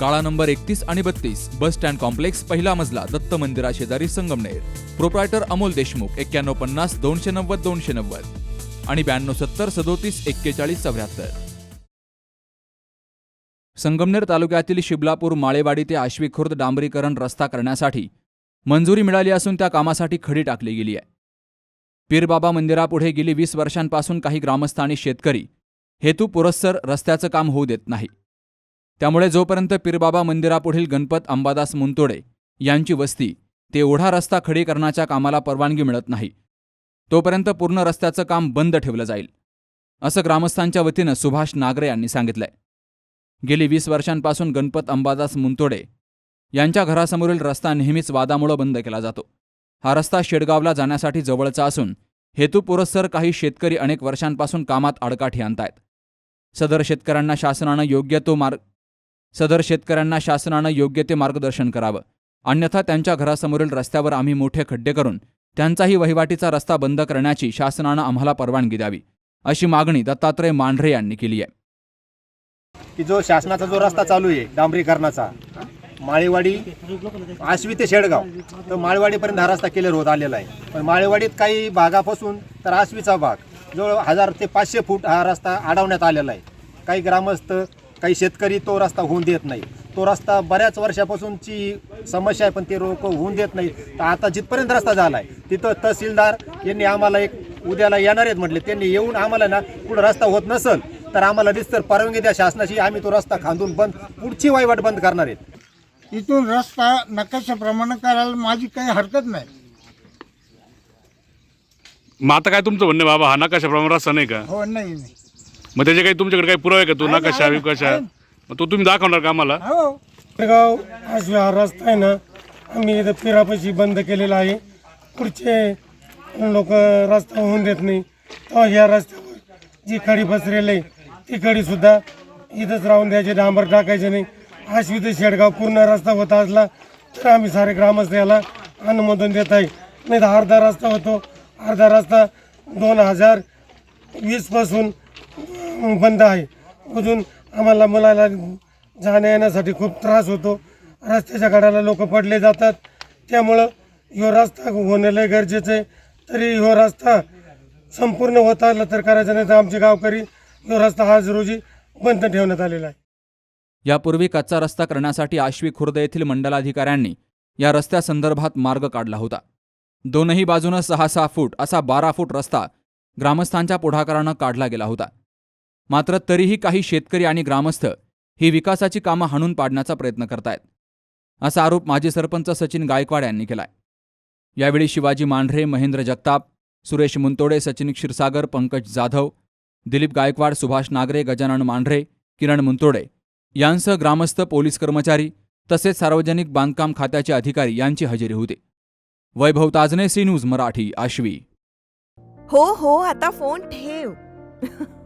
काळा नंबर एकतीस आणि बत्तीस बस स्टँड कॉम्प्लेक्स पहिला मजला दत्त मंदिरा शेजारी संगमनेर. प्रोप्रायटर अमोल देशमुख एक्क्याण्णव पन्नास दोनशे नव्वद दोनशे नव्वद. आणि ब्याण्णव सत्तर सदोतीस एक्केचाळीस चौऱ्याहत्तर. संगमनेर तालुक्यातील शिबलापूर माळेवाडी ते आश्वी खुर्द डांबरीकरण रस्ता करण्यासाठी मंजुरी मिळाली असून त्या कामासाठी खडी टाकली गेली आहे. पीरबाबा मंदिरापुढे गेली वीस वर्षांपासून काही ग्रामस्थ आणि शेतकरी हेतू पुरस्सर रस्त्याचं काम होऊ देत नाही. त्यामुळे जोपर्यंत पीरबाबा मंदिरापुढील गणपत अंबादास मुंतोडे यांची वस्ती ते ओढा रस्ता खडीकरणाच्या कामाला परवानगी मिळत नाही तोपर्यंत पूर्ण रस्त्याचं काम बंद ठेवलं जाईल असं ग्रामस्थांच्या वतीनं सुभाष नागरे यांनी सांगितलंय. गेली वीस वर्षांपासून गणपत अंबादास मुंतोडे यांच्या घरासमोरील रस्ता नेहमीच वादामुळं बंद केला जातो. हा रस्ता शेडगावला जाण्यासाठी जवळचा असून हेतुपुरस्सर काही शेतकरी अनेक वर्षांपासून कामात आडकाठी आणतायत. सदर शेतकऱ्यांना शासनानं योग्य तो मार्ग सदर शेतकऱ्यांना शासनानं योग्य ते मार्गदर्शन करावं. अन्यथा त्यांच्या घरासमोरील रस्त्यावर आम्ही मोठे खड्डे करून त्यांचाही वहिवाटीचा रस्ता बंद करण्याची शासनानं आम्हाला परवानगी द्यावी अशी मागणी दत्तात्रय मांढरे यांनी केली आहे. की जो शासनाचा जो रस्ता चालू आहे डांबरीकरणाचा माळेवाडी आश्वी ते शेडगाव तर माळेवाडीपर्यंत हा रस्ता क्लिअर होत आलेला आहे. पण माळेवाडीत काही भागापासून तर आश्वीचा भाग जवळ हजार ते पाचशे फूट हा रस्ता अडवण्यात आलेला आहे. काही ग्रामस्थ काही शेतकरी तो रस्ता होऊन देत नाही. तो रस्ता बऱ्याच वर्षापासूनची समस्या आहे पण ते लोक होऊन देत नाही तर आता जिथपर्यंत रस्ता झाला आहे तिथं तहसीलदार यांनी आम्हाला एक उद्याला येणार आहेत म्हटले. त्यांनी येऊन आम्हाला ना पुढं रस्ता होत नसल तर आम्हाला दिसतर परवानगी द्या शासनाची आम्ही तो रस्ता खांदून बंद पुढची वहिवाट बंद करणार आहेत. इथून रस्ता नकाशाप्रमाणे करायला माझी काही हरकत नाही. मग आता काय तुमचं म्हणणं बाबा हा नकाशाप्रमाणे रस्ता नाही का? हो नाही नाही. मग त्याचे काही तुमच्याकडे काही पुरावे का? तो आहे नकाशा विकाशा आहे. मग तो तुम्ही दाखवणार का आम्हाला? हो. गाव आजवा हा रस्ता आहे ना आम्ही इथं पिरापाशी बंद केलेला आहे. पुढचे लोक रस्ता होऊन देत नाही. तेव्हा या रस्त्यावर जी खडी पसरेल आहे ती खडी सुद्धा इथंच राहून द्यायचे डांबर टाकायचे नाही. आश्वी ते शेडगाव पूर्ण रस्ता होता असला तर आम्ही सारे ग्रामस्थ याला अनुमोदन देत आहे. नाही तर अर्धा रस्ता होतो. अर्धा रस्ता दोन हजार वीसपासून बंद आहे. अजून आम्हाला मुलाला जाण्या येण्यासाठी खूप त्रास होतो. रस्त्याच्या गाड्याला लोक पडले जातात. त्यामुळं ह्यो रस्ता होणं लय गरजेचं आहे. तरी ह्यो रस्ता संपूर्ण होत आला तर करायचा नाही तर आमचे गावकरी ह्यो रस्ता आज रोजी बंद ठेवण्यात आलेला आहे. यापूर्वी कच्चा रस्ता करण्यासाठी आश्वी खुर्द येथील मंडलाधिकाऱ्यांनी या रस्त्यासंदर्भात मार्ग काढला होता. दोनही बाजूनं सहा सहा फूट असा बारा फूट रस्ता ग्रामस्थांच्या पुढाकारानं काढला गेला होता. मात्र तरीही काही शेतकरी आणि ग्रामस्थ ही विकासाची कामं हाणून पाडण्याचा प्रयत्न करतायत. असा आरोप माजी सरपंच सचिन गायकवाड यांनी केलाय. यावेळी शिवाजी मांढरे महेंद्र जगताप सुरेश मुंतोडे सचिन क्षीरसागर पंकज जाधव दिलीप गायकवाड सुभाष नागरे गजानन मांढरे किरण मुंतोडे यांसह ग्रामस्थ पोलीस कर्मचारी तसेच सार्वजनिक बांधकाम खात्याचे अधिकारी यांची हजेरी होती. Vaibhav Tajne C news Marathi Ashvi. हो हो आता फोन ठेव.